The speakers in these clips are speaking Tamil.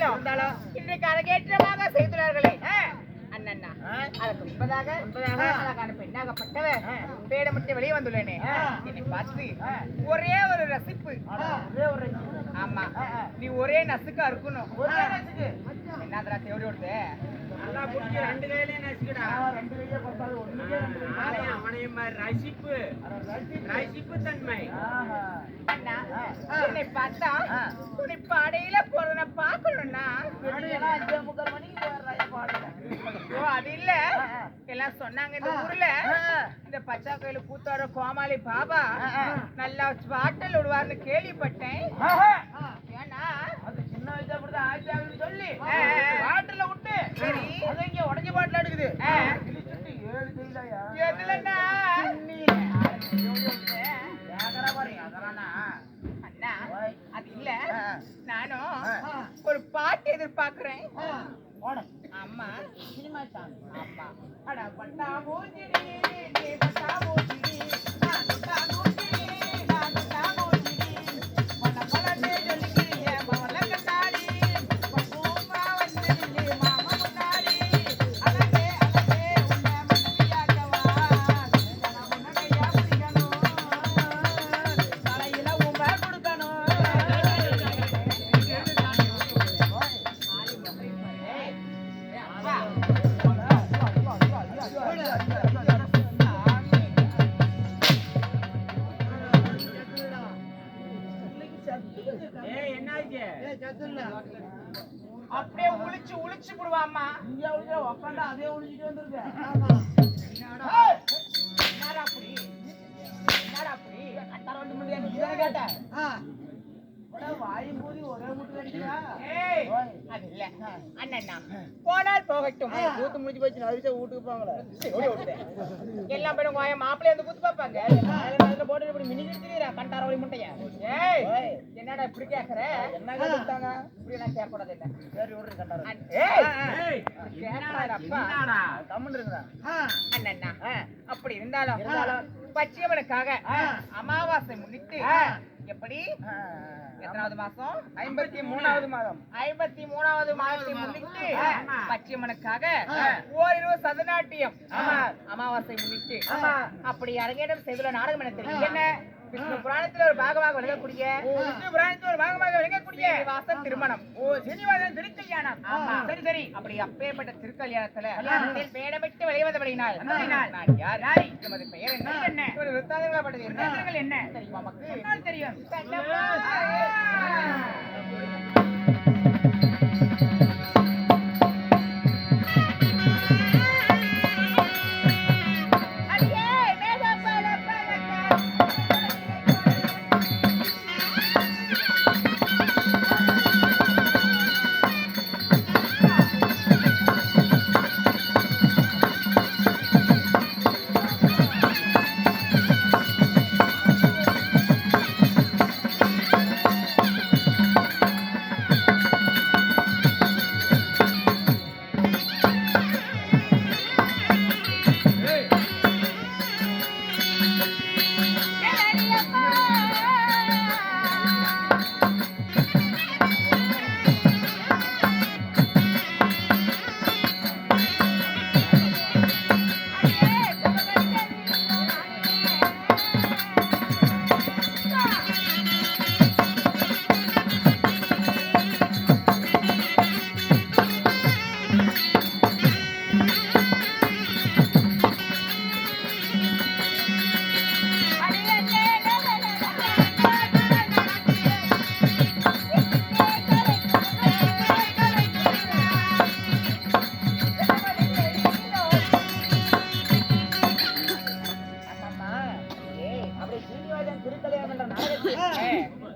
இருந்தாலும் இருந்தாலும் இன்றைக்கு அதற்கு முன்பதாக முன்பதாக அழகான பெண்ணாகப்பட்டவர். பேடமிட்டு வெளியே வந்துள்ளேனே. என்னை பார்த்து ஒரே ஒரு ரசிப்பு. ஆமா. நீ ஒரே நசுக்கா இருக்கணும். நசுக்குடா. ஆளையும் அவனையும் மாதிரி ரசிப்பு. ரசிப்பு. தன்மை. என்னை பார்த்தா உன்னை படையில போறத பார்க்கணும்னா ஓ அது இல்ல. எல்லாம் சொன்னாங்க இந்த ஊர்ல. இந்த பச்சா கோயில கூத்தாட கோமாளி பாபா நல்லா பாட்டல் விடுவார்னு கேள்விப்பட்டேன். ஏன்னா சொல்லி. ஆ, ஆ. பாட்டுல விட்டு சரி. அது இங்க உடஞ்ச பாட்டுல எடுக்குது எதுலண்ணா அண்ணா அது இல்ல. நானும். ஒரு பாட்டு எதிர்பார்க்கிறேன். ஓட ஆமா. Cinema song. ஆமா. அட பட்டா நீ பட்டா மூஞ்சிடி அப்படியே உளிச்சு உளிச்சு விடுவாம்மா இங்க உள்ள? உக்காண்டா அதே ஒழிச்சிட்டு வந்திருக்க. அப்படி அப்படி கட்டார வந்து முடியாது நீ போனால் போகட்டும். கூத்து முடிஞ்சு போச்சு நவிச்சா வீட்டுக்கு போங்களே எல்லாம் போய் உங்க மாப்பிள்ளை வந்து குத்து பார்ப்பாங்க. அதுல போட்டு இப்படி மினி கிடிச்சிருக்கா கண்டார வழி முட்டையா. ஏய். என்னடா இப்படி கேக்குற? என்ன கேட்டாங்க இப்படி நான் கேட்கக்கூடாது இல்ல சரி விடுறது கண்டார ஏய் என்னடா கம்மன் இருக்குதா அண்ணா அப்படி இருந்தாலும் பச்சையவனுக்காக அமாவாசை முன்னிட்டு எப்படி? எத்தனாவது மாசம்? ஐம்பத்தி மூணாவது மாதம். ஐம்பத்தி மூணாவது மாதத்தை முன்னிட்டு பச்சையம்மனுக்காக ஓரிரு சதநாட்டியம். அமாவாசை முன்னிட்டு அப்படி அரங்கேற்றம் செய்துள்ள நாடகம் என தெரியும்? என்ன விஷ்ணு புராணத்துல ஒரு பாகமாக விளங்கக்கூடிய விஷ்ணு புராணத்துல ஒரு பாகமாக விளங்கக்கூடிய வாசம் திருமணம். ஓ சீனிவாசன் திருக்கல்யாணம். சரி சரி. அப்படி அப்பேற்பட்ட திருக்கல்யாணத்துல அதில் வேடமிட்டு வெளிவந்தபடினால் நான் யார்? நமது பெயர் என்ன? என்ன? ஒரு என்ன? தெரியுமா நமக்கு? தெரியும்.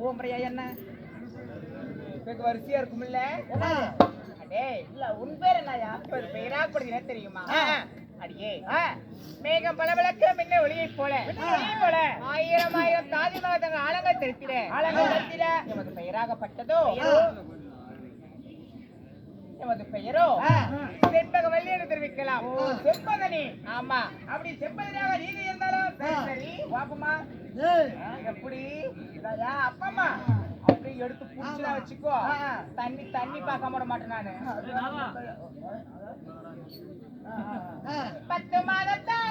ஓம்பரையா என்ன? வெகு வரிசையா இருக்கும்ல அடே இல்ல, உன் பேர் என்னய்யா? ஒரு பெயரா கொடுங்க தெரியுமா. அடியே. மேகம் பளபளக்க மின்ன ஒளியை போல. போல ஆயிரம் ஆயிரம் தாதி மகத்தங்கள் ஆழங்கள் தெரித்திட. ஆழங்கள் தெரித்திட. எமது பெயராகப்பட்டதோ? எமது பெயரோ. செண்பக வள்ளி என்று தெரிவிக்க தெரிவிக்கலாம் செம்பதனி ஆமா. அப்படி செம்பதனியாக நீங்க பாப்பமா எப்படி? இதாயா, அப்பம்மா. அப்படி எடுத்து புடிச்சுதான் வச்சுக்கோ. தண்ணி தண்ணி பார்க்க விட மாட்டேன் நானு. பத்து மாதத்தான்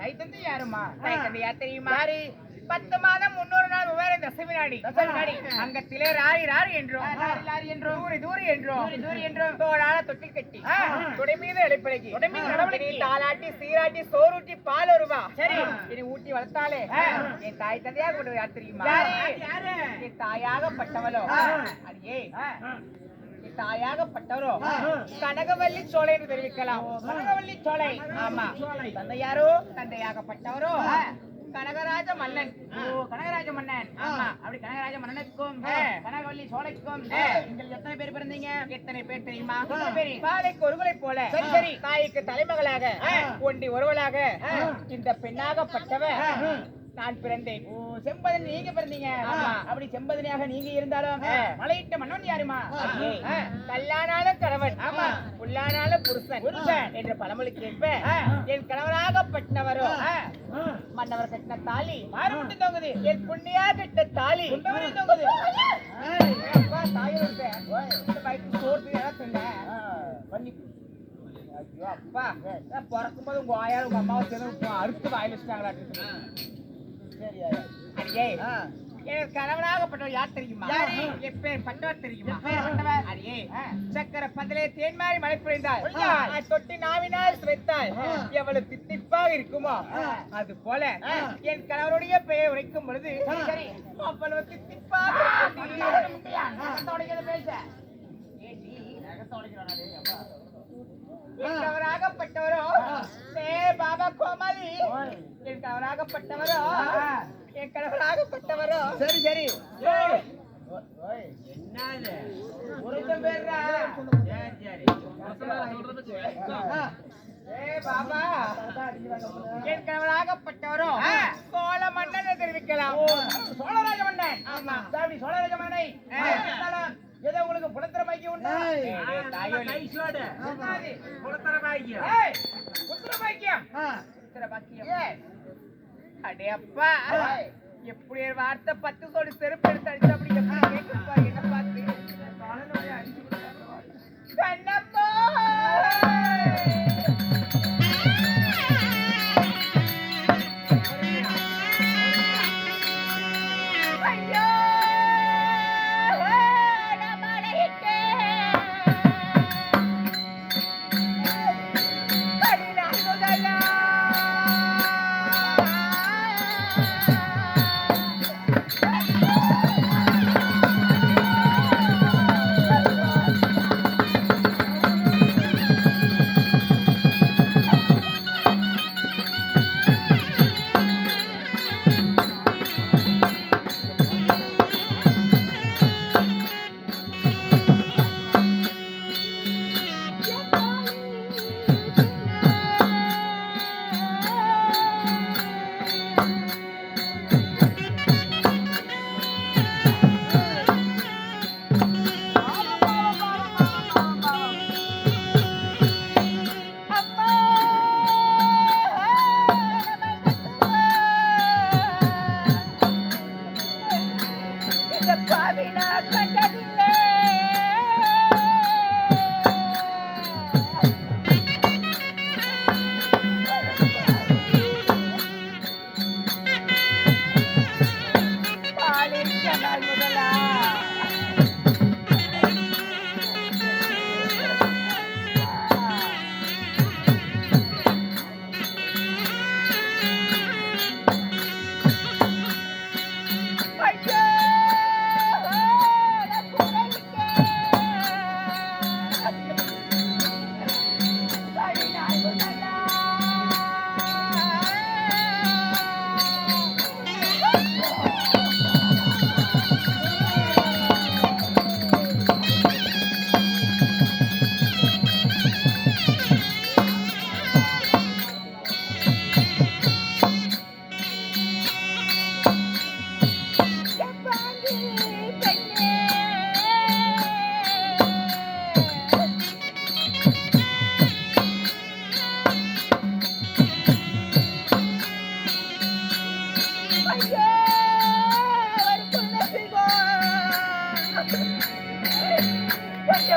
தாய் தந்தை யாருமா தாய் தந்தை யார் தெரியுமா யாரு? பத்து மாதம் முன்னூறு நாள் உவேர தசமி நாடி நாடி. அங்கத்திலே ராரி ராரி என்றும் என்றும். தூரி தூரி என்றும் தூரி என்றும். தோளால தொட்டி கட்டி. துடை மீது எளிப்பழகி துடை மீது நடவடிக்கை. இனி தாலாட்டி சீராட்டி சோறுட்டி பால் வருவா சரி. இனி ஊட்டி வளர்த்தாலே. என் தாய் தந்தையாக கொண்டு யார் தெரியுமா? என் தாயாகப்பட்டவளோ ஆ. அடியே தாயாகப்பட்டவரோ. கனகவல்லி சோலை என்று தெரிவிக்கலாம் கனகவல்லி சோலை ஆமா. தந்தையாரோ தந்தையாகப்பட்டவரோ. கனகராஜ மன்னன் ஓ, கனகராஜ மன்னன் ஆமா. அப்படி கனகராஜ மன்னனுக்கும். கனகவல்லி சோலைக்கும். நீங்கள் எத்தனை பேர் பிறந்தீங்க எத்தனை பேர் தெரியுமா? பாலைக்கு ஒருவரை போல சரி, சரி. தாய்க்கு தலைமகளாக. ஒண்டி ஒருவளாக. இந்த பெண்ணாகப்பட்டவ. நான் பிறந்தேன் ஓ செம்பதனி நீங்க பிறந்தீங்க. அப்படி செம்பதனியாக நீங்க இருந்தாலும். மலையிட்ட மன்னன் யாருமா. கல்லானாலும் கணவன் ஆமா. புல்லானாலும் புருஷன் புருஷன். என்ற பழமொழிக்கு ஏற்ப ஆ. என் கணவராகப்பட்டவரோ ஆ. மன்னவர் கட்டின தாலி மாறு மட்டும் தொங்குது என் புண்ணியா கட்ட தாலி தொங்குது ஏய். அப்பா, தாயை விட்டேன். இந்த வயிற்றுக்கு சோறு யாரா தின்ன? ஆ. பண்ணி ஐயோ அப்பா நான் பிறக்கும்போது உங்க ஆயார் உங்க அம்மாவை சேர்ந்து அறுத்து வாயில் வச்சுட்டாங்களா சரி ஐயா. அடியே. எனக்கு கணவனாகப்பட்டவர் யார் தெரியுமா? எப்பேர் பட்டவர் தெரியுமா? அடியே. சக்கர பதிலே தேன்மாரி மழை பொழிந்தாள் பொழிந்தாள். அதை தொட்டி நாவினால் சுவைத்தாள் ஆ. எவ்வளவு தித்திப்பாக இருக்குமோ. அது போல. என் கணவருடைய பெயர் உரைக்கும் பொழுது. அவ்வளவு தித்திப்பாக. ஏ பாபா கோமாளி. என் என் கணவராகப்பட்டவரோ சரி சரி ஏய், ஓ- ஓய், என்னது? ஒருத்தன் பேர்ரா. சரி, சரி. ஆ. ஏய் பாபா என் கணவராகப்பட்டவரோ சோழ மன்னனை தெரிவிக்கலாம் ஓ, சோழராஜ மன்னன் ஆமா. சாமி சோழராஜ மன்னை. ஏதோ உங்களுக்கு உண்டா? குளத்தர பாக்கியம். பாக்கியம். ஏய், அடே அப்பா. எப்படி வார்த்தை பத்து சொல்லி செருப்பு எடுத்து அடிச்சு அப்படி எப்படி கேட்கப்பா என்ன பார்த்து? கண்ணப்பா!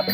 ஒரு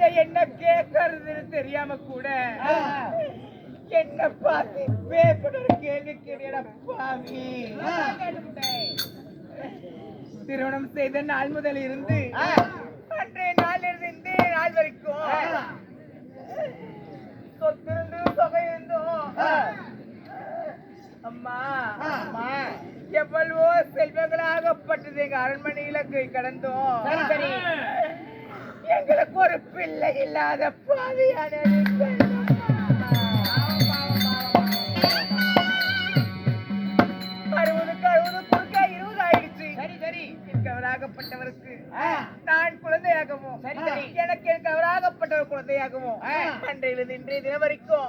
யாருக்கிட்ட என்ன கேட்கறதுன்னு தெரியாம கூட என்ன பார்த்து பேப்பர் கேள்வி பாவி திருமணம் செய்த நாள் முதல் இருந்து அன்றைய நாளிலிருந்து இன்றைய நாள் வரைக்கும் சொத்திருந்து தொகை இருந்தோம் அம்மா அம்மா எவ்வளவோ செல்வங்களாகப்பட்டது எங்க அரண்மனையில கடந்தோம். எங்களுக்கு ஒரு பிள்ளை இல்லாத பாவியான கவராகப்பட்டவருக்கு ஆ. நான் குழந்தையாகவும். எனக்கு என் கவராகப்பட்டவர் குழந்தையாகவும். அன்றையிலிருந்து இன்றைய தினம் வரைக்கும்.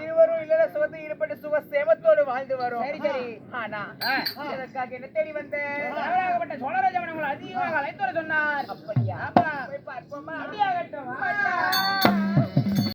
இருவரும் இல்லற சுகத்தை ஈடுபட்டு சுக சேமத்தோடு வாழ்ந்து வரும். ஆனா. இதற்காக என்ன தேடி வந்த அவராகப்பட்ட சோழராஜன் உங்களை அதிகமாக அழைத்து வர சொன்னார் அப்படியா. போய் பார்ப்போமா அப்படியாகட்டும்.